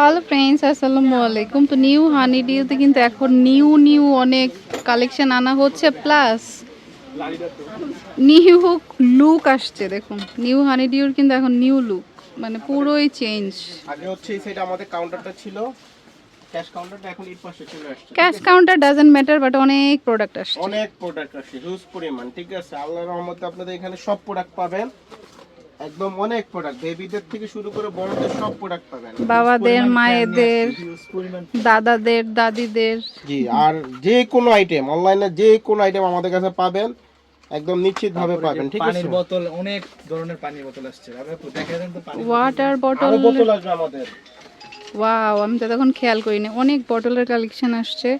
Hello friends আসসালামু আলাইকুম তো নিউ হানি ডিউতে কিন্তু এখন নিউ নিউ অনেক কালেকশন আনা হচ্ছে প্লাস নিউ লুক আসছে দেখুন। নিউ হানি ডিউর কিন্তু এখন নিউ লুক মানে পুরোই চেঞ্জ আগে হচ্ছে এই সাইডে আমাদের কাউন্টারটা ছিল। ক্যাশ কাউন্টারটা এখন এই পাশে চলে আসছে। Cash counter doesn't matter but অনেক প্রোডাক্ট আসছে। অনেক প্রোডাক্ট আসছে হিউজ পরিমাণ ঠিক আছে? আল্লাহর রহমতে আপনাদের এখানে সব প্রোডাক্ট পাবেন। একদম অনেক প্রোডাক্ট বেবিদের থেকে শুরু করে বড়দের সব প্রোডাক্ট পাবেন। বাবাদের মায়েদের দাদাদের দাদিদের। জি আর যে কোনো আইটেম অনলাইনে যে কোনো আইটেম আমাদের কাছে পাবেন একদম নিশ্চিত ভাবে পাবেন ঠিক আছে? পানির বোতল অনেক ধরনের পানির বোতল আসছে। তো পানি ওয়াটার বোতল। আরও বোতল আসবে আমাদের। ওয়াও আমি তো তখন খেয়াল করিনি। অনেক বটলের কালেকশন আসছে।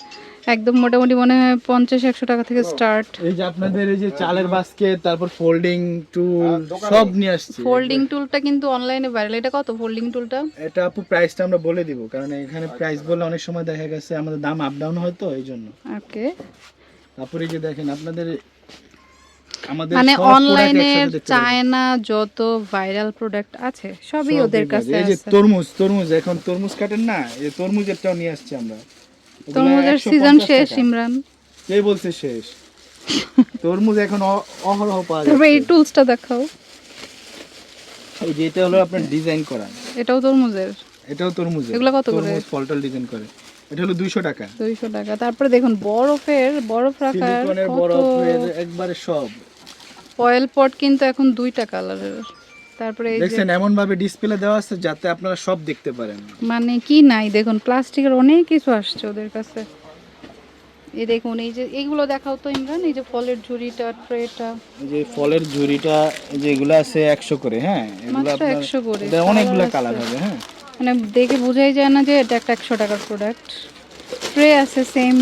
একদম মোটামুটি মনে হয় পঞ্চাশ একশো টাকা থেকে স্টার্ট এই যে আপনাদের এই যে চালের বাস্কেট তারপর ফোল্ডিং টুল সব নিয়ে আসছে। ফোল্ডিং টুলটা কিন্তু অনলাইনে ভাইরাল এটা কত ফোল্ডিং টুলটা এটা আপু প্রাইসটা আমরা বলে দিব কারণ এখানে প্রাইস বলে অনেক সময় দেখা গেছে আমাদের দাম আপ ডাউন হয় তো এই জন্য ওকে তারপরে যে দেখেন আপনাদের মানে অনলাইনে। চায়না যত ভাইরাল প্রোডাক্ট আছে সবই ওদের কাছে এই যে তরমুজ তরমুজ এখন তরমুজ কাটেন না এই তরমুজেরটাও নিয়ে আসছি আমরা। তরমুজের সিজন শেষ ইমরান। কে বলছে শেষ। তরমুজ এখন অহরহ পাওয়া তারপর এই টুলসটা দেখাও। এই যে এটা হলো আপনার ডিজাইন করা। এটাও তরমুজের? এটাও তরমুজ এগুলা কত করে? তরমুজ ফলটল ডিজাইন করে। এটা হলো দুইশো টাকা। দুইশো টাকা। তারপরে দেখুন বরফের বরফ রাখার সিলিকনের বরফ একবারে সব। অয়েল পট কিন্তু এখন দুইটা কালারের তারপরে দেখছেন এমন ভাবে ডিসপ্লে দেওয়া আছে যাতে আপনারা সব দেখতে পারেন। মানে কি নাই দেখুন প্লাস্টিকের অনেক কিছু আসছে ওদের কাছে। এই দেখুন এই যে এইগুলো দেখাও তো ইমরান এই যে ফলের ঝুড়িটা ট্রেটা এই যে ফলের ঝুড়িটা এই যে এগুলো আছে একশো করে হ্যাঁ? এগুলো আপনার একশো করে এটা অনেকগুলো কালার হবে হ্যাঁ? মানে দেখে বোঝাই যায় না যে এটা একটা একশো টাকার প্রোডাক্ট ট্রে আছে সেম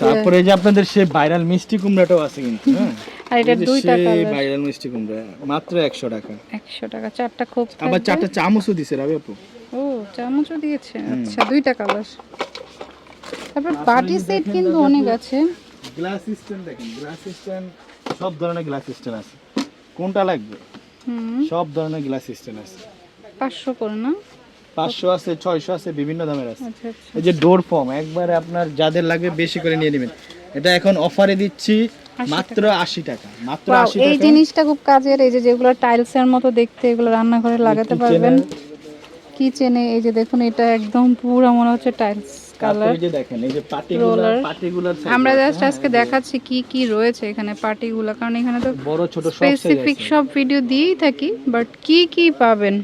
তারপরে যে আপনাদের সেই ভাইরাল মিষ্টি কুমড়াটাও আছে কিন্তু হ্যাঁ? আর এটা দুইটা কালার ভাইরাল মিষ্টি কুমড়া মাত্র একশো টাকা। একশো টাকা চারটা খোপ আবার চারটা চামচও দিছে রাবে আপু। ও চামচও দিয়েছে? আচ্ছা দুইটা কালার তারপর বাটি সেট কিন্তু অনেক আছে। গ্লাস স্ট্যান্ড দেখেন গ্লাস স্ট্যান্ড সব ধরনের গ্লাস স্ট্যান্ড আছে। কোনটা লাগবে? হুম। সব ধরনের গ্লাস স্ট্যান্ড আছে। পাঁচশো করে না? পাঁচশো আছে ছয়শো আছে বিভিন্ন দামের আছে। আচ্ছা আচ্ছা। এই যে ডোর ফর্ম একবারে আপনার যাদের লাগবে বেশি করে নিয়ে নেবেন। এটা এখন অফারে দিচ্ছি মাত্র আশি টাকা মাত্র Wow, আশি এই জিনিসটা খুব কাজের এই যে যেগুলো টাইলস এর মতো দেখতে এগুলো রান্নাঘরে লাগাতে পারবেন। কিচেনে এই যে দেখুন এটা একদম পুরো মনে হচ্ছে টাইলস কালার Roller। আমরা জাস্ট আজকে দেখাচ্ছি কি কি রয়েছে এখানে পার্টিগুলো কারণ এখানে তো বড় ছোট সব স্পেসিফিক সব ভিডিও দিয়েই থাকি বাট কি কি পাবেন?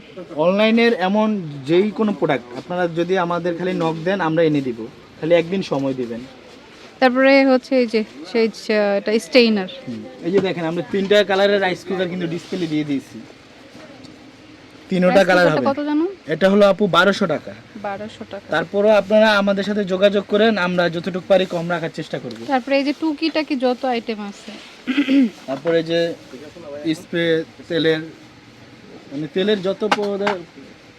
অনলাইনের এমন যেই কোনো প্রোডাক্ট আপনারা যদি আমাদের খালি নক দেন আমরা এনে দিব। খালি একদিন সময় দিবেন। তারপরে হচ্ছে এই যে সেই এটা স্টেইনার এই যে দেখেন আমরা তিনটা কালারের রাইস কুকার কিন্তু ডিসপ্লে দিয়ে দিয়েছি। তিনোটা কালার হবে। কত জানো? এটা হলো আপু বারোশো টাকা। বারোশো টাকা। তারপরও আপনারা আমাদের সাথে যোগাযোগ করেন আমরা যতটুকু পারি কম রাখার চেষ্টা করব। তারপরে এই যে টুকিটা কি যত আইটেম আছে? তারপরে যে স্প্রে তেলের মানে তেলের যত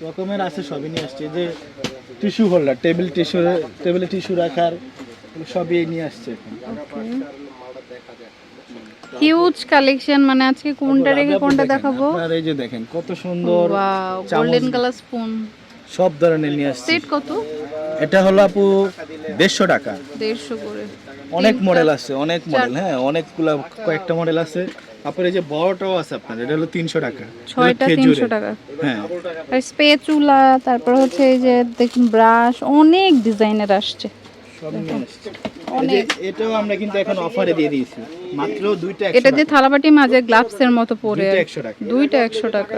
রকমের আছে সবই নিয়ে আসছে। যে টিস্যু হোল্ডার টেবিল টিস্যু টেবিলে টিস্যু রাখার সবই নিয়ে আসছে হিউজ কালেকশন মানে আজকে কোনটা রেখে কোনটা দেখাবো? আপনার এই যে দেখেন কত সুন্দর। গোল্ডেন কালার স্পুন সব ধরনের নিয়ে আসছে। সেট কত? এটা হলো আপু দেড়শো টাকা। দেড়শো করে। অনেক মডেল আছে অনেক মডেল হ্যাঁ অনেকগুলা কয়েকটা মডেল আছে। তারপরে এই যে বড়টাও আছে আপনার এটা হলো তিনশো টাকা। ছয়টা। তিনশো টাকা। হ্যাঁ। আর স্পেচুলা তারপর হচ্ছে এই যে দেখুন ব্রাশ অনেক ডিজাইনের আসছে। এটাও আমরা কিন্তু এখন অফারে দিয়ে দিয়েছি। মাত্র দুইটা এটা যে থালাবাটি মাঝে গ্লাভস এর মতো পরে দুইটা একশো টাকা।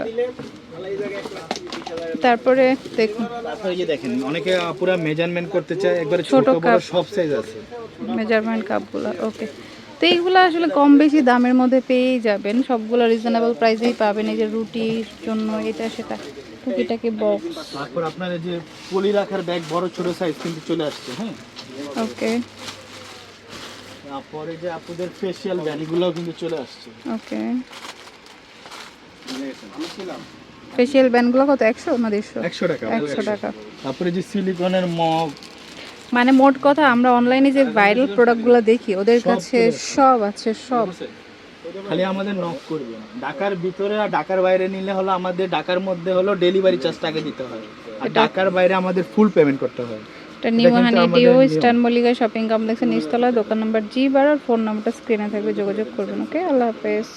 তারপরে দেখুন। তারপরে যে দেখেন অনেকে পুরো মেজারমেন্ট করতে চায় একবারে ছোট বড়। সব সাইজ আছে। মেজারমেন্ট কাপগুলো ওকে তো এইগুলো আসলে কম বেশি দামের মধ্যে পেয়েই যাবেন। সবগুলো রিজনেবল প্রাইসেই পাবেন এই যে রুটির জন্য এটা সেটা। টুকিটাকি বক্স তারপর আপনার এই যে পলি রাখার ব্যাগ বড় ছোট সাইজ কিন্তু চলে আসছে হ্যাঁ? ওকে তারপরে যে আপনাদের ফেশিয়াল ব্যাগগুলোও কিন্তু চলে আসছে। ওকে ফেশিয়াল ব্যান্ডগুলো কত? একশো না দেড়শো? একশো টাকা একশো টাকা। তারপরে যে সিলিকনের মগ মানে মোট কথা আমরা অনলাইনে যে ভাইরাল প্রোডাক্টগুলো দেখি ওদের কাছে সব আছে সব। খালি আমাদের নক করবেন ঢাকার ভিতরে আর ঢাকার বাইরে নিলে হলো আমাদের ঢাকার মধ্যে হলো ডেলিভারি চার্জ টাকা দিতে হয়। আর ঢাকার বাইরে আমাদের ফুল পেমেন্ট করতে হয়। এটা নিউ কিন্তু হানি আমাদের ডিও নিয়ম। ইস্টার্ন মল্লিকা শপিং কমপ্লেক্সের নিচতলা দোকান নাম্বার জি বারো আর ফোন নাম্বারটা স্ক্রিনে থাকবে যোগাযোগ করবেন ওকে আল্লাহ হাফেজ।